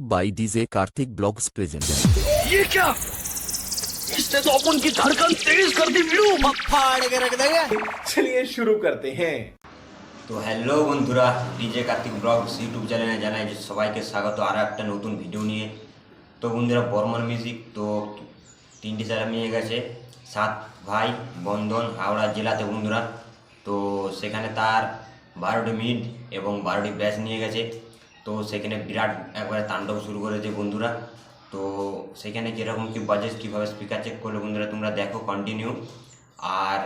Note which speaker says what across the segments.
Speaker 1: by DJ Karthik Blogs present.
Speaker 2: ये क्या इसने तो अपन की धड़कन तेज कर दी वीरू
Speaker 3: फाड़ के रख देगा
Speaker 4: चलिए शुरू करते हैं
Speaker 5: তো হ্যালো বন্ধুরা ডিজে কার্তিক ব্লগস ইউটিউব চ্যানেলে জানাই যে সবাইকে স্বাগত আরও একটা নতুন ভিডিও নিয়ে তো বন্ধুরা বর্মন মিউজিক তো তিনটি চ্যানেল নিয়ে গেছে সাত ভাই বন্ধন হাওড়া জেলাতে বন্ধুরা তো সেখানে তার বারোটি মিড এবং বারোটি ব্যাচ নিয়ে গেছে তো সেখানে বিরাট একবারে তাণ্ডব শুরু করেছে বন্ধুরা। তো সেখানে কীরকম কী বাজেট কীভাবে স্পিকার চেক করল বন্ধুরা তোমরা দেখো কন্টিনিউ আর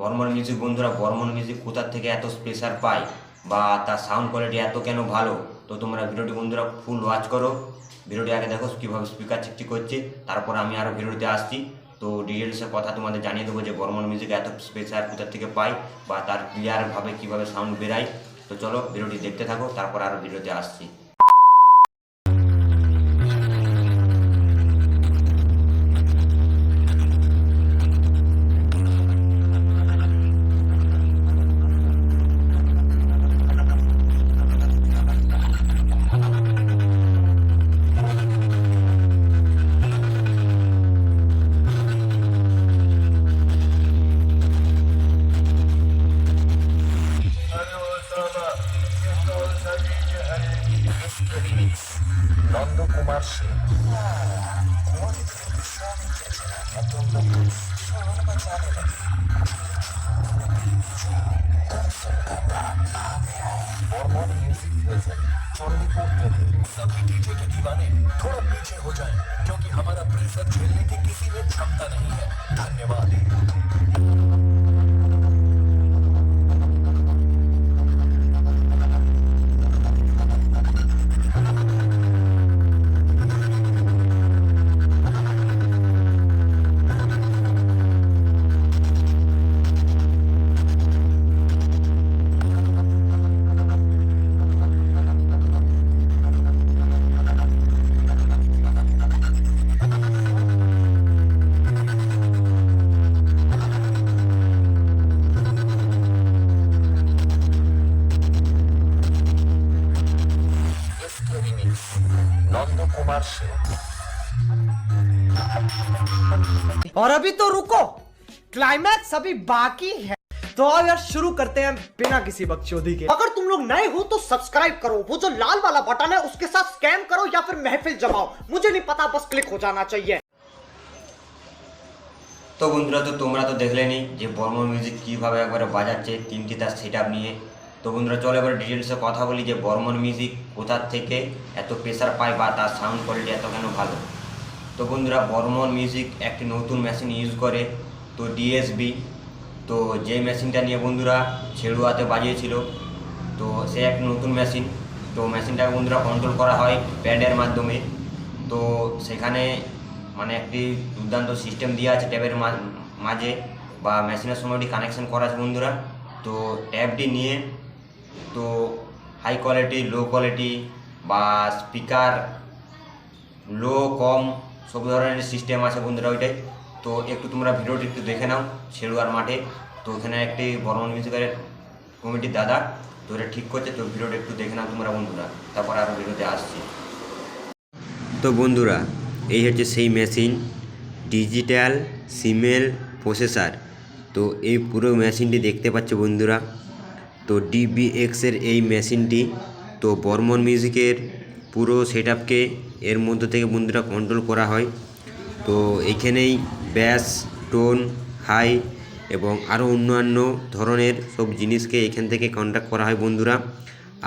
Speaker 5: বর্মন মিউজিক বন্ধুরা, বর্মন মিউজিক কোথার থেকে এত স্পেশাল পায় বা তার সাউন্ড কোয়ালিটি এত কেন ভালো? তো তোমরা ভিডিওটি বন্ধুরা ফুল ওয়াচ করো। ভিডিওটি আগে দেখো কীভাবে স্পিকার চেকটি করছে, তারপর আমি আরও ভিডিওতে আসছি। তো ডিটেলসের কথা তোমাদের জানিয়ে দেবো যে বর্মন মিউজিক এত স্পেশাল কোথার থেকে পাই বা তার ক্লিয়ারভাবে কীভাবে সাউন্ড বেরায়। তো চলো ভিডিওটি দেখতে থাকো তারপর আরও ভিডিওতে আসছি।
Speaker 4: নন্দকুমার সেন बर्मन म्यूजिक प्रेजेंट चंडीपुर दिल्ली सभी डीजे के दीवाने थोड़ा पीछे हो जाएं क्योंकि हमारा प्रेशर झेलने की किसी में क्षमता नहीं है धन्यवाद नंदकुमार सेन
Speaker 3: और अभी तो रुको क्लाइमैक्स अभी बाकी है तो अब यार शुरू करते हैं बिना किसी बकचोदी के अगर तुम लोग नए हो तो सब्सक्राइब करो वो जो लाल वाला बटन है उसके साथ स्कैम करो या फिर महफिल जमाओ मुझे नहीं पता बस क्लिक हो जाना चाहिए
Speaker 5: তো বন্ধুরা তো তোমরা তো দেখলেনি যে বর্মন মিউজিক কীভাবে একবারে বাজাচ্ছে তিনটি তার সেট নিয়ে তো বন্ধুরা চলো এবার ডিটেলসে কথা বলি যে বর্মন মিউজিক কোথার থেকে এত প্রেসার পায় বা তার সাউন্ড কোয়ালিটি এত কেন ভালো? তো বন্ধুরা, বর্মন মিউজিক একটি নতুন মেশিন ইউজ করে। তো ডিএসবি তো যে মেশিনটা নিয়ে বন্ধুরা ছেড়ুয়াতে বাজিয়েছিল, তো সে এক নতুন মেশিন তো মেশিনটাকে বন্ধুরা কন্ট্রোল করা হয় প্যাডের মাধ্যমে। তো সেখানে মানে একটি দুর্দান্ত সিস্টেম দেওয়া আছে ট্যাবের মাঝে বা মেশিনের সময়টি কানেকশন করা আছে বন্ধুরা। তো ট্যাবটি নিয়ে, তো হাই কোয়ালিটি, লো কোয়ালিটি বা স্পিকার লো, কম, সব ধরনের সিস্টেম আছে বন্ধুরা ওইটাই। তো একটু তোমরা ভিডিওটি একটু দেখে নাও ছেড়ুয়ার মাঠে। তো ওখানে একটি বর্মন মিউজিকের কমিটির দাদা, তো এটা ঠিক করছে, তো ভিডিওটা একটু দেখে নাও তোমরা বন্ধুরা। তারপর আরও ভিডিওতে আসছি। তো বন্ধুরা, এই হচ্ছে সেই মেশিন, ডিজিটাল সিমেল প্রসেসার। তো এই পুরো মেশিনটি দেখতে পাচ্ছ বন্ধুরা তো ডিবিএক্সের এই মেশিনটি, তো বর্মন মিউজিকের পুরো সেট এর মধ্য থেকে বন্ধুরা কন্ট্রোল করা হয়। তো এইখানেই ব্যাস টোন হাই এবং আরও অন্যান্য ধরনের সব জিনিসকে এখান থেকে কন্ট্যাক্ট করা হয় বন্ধুরা।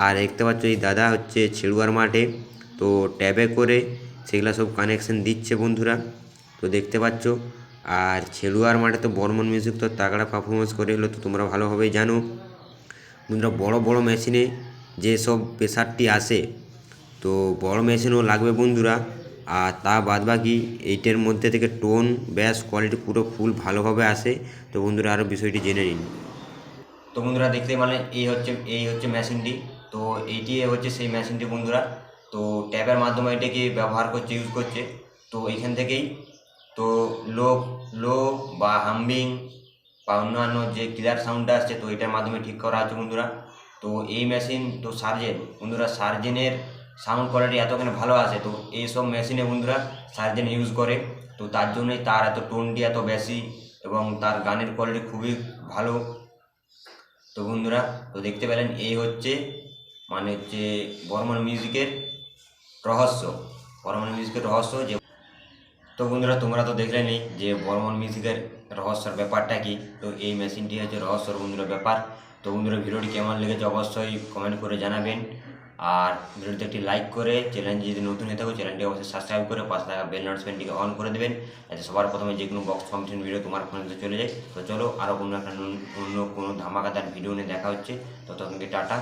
Speaker 5: আর দেখতে পাচ্ছ এই দাদা হচ্ছে ছেড়ুয়ার মাঠে, তো ট্যাবে করে সেগুলো সব কানেকশন দিচ্ছে বন্ধুরা। তো দেখতে পাচ্ছ, আর ছেড়ুয়ার মাঠে তো বর্মন মিউজিক তো তাগড়া পারফরমেন্স করে এলো, তো তোমরা ভালোভাবেই জানো। বন্ধুরা বড় বড় মেশিনে যে সব প্রেসারটি আসে, তো বড় মেশিনও লাগবে বন্ধুরা। আর তা বাদ বাকি এইটার মধ্যে থেকে টোন, ব্যাস, কোয়ালিটি পুরো ফুল ভালোভাবে আসে। তো বন্ধুরা আরও বিষয়টি জেনে নিন। তো বন্ধুরা দেখতে মানে এই হচ্ছে এই হচ্ছে মেশিনটি। তো এইটি হচ্ছে সেই মেশিনটি বন্ধুরা। তো ট্যাবের মাধ্যমে এটাকে ব্যবহার করছে ইউজ করছে। তো এইখান থেকেই, তো লো লো বা হাম্বিং বা অন্যান্য যে ক্লিয়ার সাউন্ডটা আসছে, তো এটার মাধ্যমে ঠিক করা আছে বন্ধুরা। তো এই মেশিন তো সার্জেন বন্ধুরা সার্জেনের সাউন্ড কোয়ালিটি এতখানি ভালো আসে তো এইসব মেশিনে বন্ধুরা সার্জেন ইউজ করে। তো তার জন্যই তার এত টোনটি এত বেশি এবং তার গানের কোয়ালিটি খুবই ভালো। তো বন্ধুরা, তো দেখতে পেলেন, এই হচ্ছে মানে হচ্ছে বর্মন মিউজিকের রহস্য। বর্মন মিউজিকের রহস্য যে তো বন্ধুরা, তোমরা তো দেখলেনই যে বর্মন মিউজিকের রহস্যের ব্যাপারটা কি? তো এই মেশিনটি হচ্ছে রহস্যর বন্ধুরা ব্যাপার। তো বন্ধুরা ভিডিওটি কেমন লেগেছে অবশ্যই কমেন্ট করে জানাবেন। আর ভিডিওতে একটি লাইক করে চ্যানেল যদি নতুন হয়ে থাকো চ্যানেলটি অবশ্যই সাবস্ক্রাইব করে পাশে থাকা বেল নোটিফিকেশনটিকে অন করে দেবেন। যাতে সবার প্রথমে যে কোনো বক্স কম্পিটিশন ভিডিও তোমার ফোনে চলে যায়। তো চলো আরও কোনো একটা অন্য কোনো ধামাকাদার ভিডিও নিয়ে দেখা হচ্ছে। ততক্ষণকে টাটা।